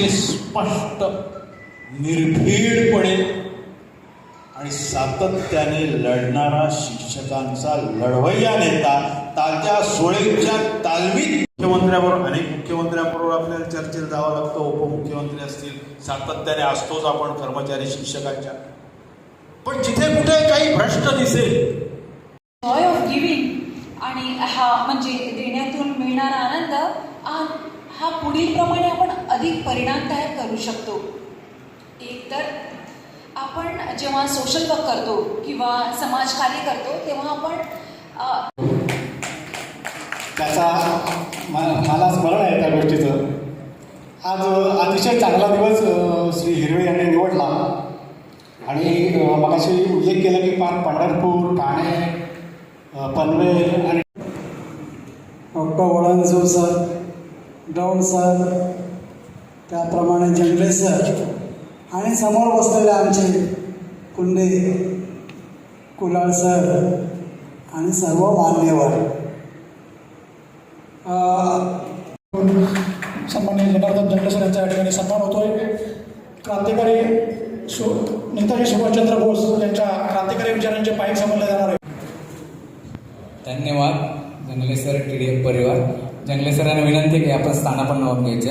अतिशय स्पष्ट निर्भीडपणे आणि सातत्याने लढणारा शिक्षकांचा लढवय्या नेता तात्या सोळेंच्या तालमीत मुख्यमंत्र्याबरोबर अनेक मुख्यमंत्र्यांबरोबर आपल्याला चर्चेत जावं लागतं. उपमुख्यमंत्री असतील सातत्याने असतोच आपण कर्मचारी शिक्षकांच्या. पण जिथे कुठे काही भ्रष्ट दिसेल. जॉय ऑफ गिव्हिंग आणि हा म्हणजे देण्यातून मिळणारा आनंद हा पुढील प्रमाणे आपण अधिक परिणामदायक करू शकतो. एक तर आपण जेव्हा सोशल वर्क करतो किंवा समाजकार्य करतो तेव्हा आपण त्याचा मला स्मरण आहे त्या गोष्टीचं. आज अतिशय चांगला दिवस श्री हिरवे यांनी निवडला. आणि मगाशी उल्लेख केला की पार पंढरपूर ठाणे पनवेल आणि डॉक्टर वळणजू सर डॉन सर त्याप्रमाणे जंगले सर आणि समोर बसलेले आमचे कुंडे कुलाळ सर आणि सर्व मान्यवर. सन्मान्य जनार्दन जंगले सर यांचा या ठिकाणी सन्मान होतोय. क्रांतिकारी सु नेताजी सुभाषचंद्र बोस यांच्या क्रांतिकारी विचारांचे पायी समजले जाणार आहे. धन्यवाद. जंगले सर टी डी एफ परिवार. जंगले सरांना विनंती की आपण स्थानापन्न होऊन घ्यायचे.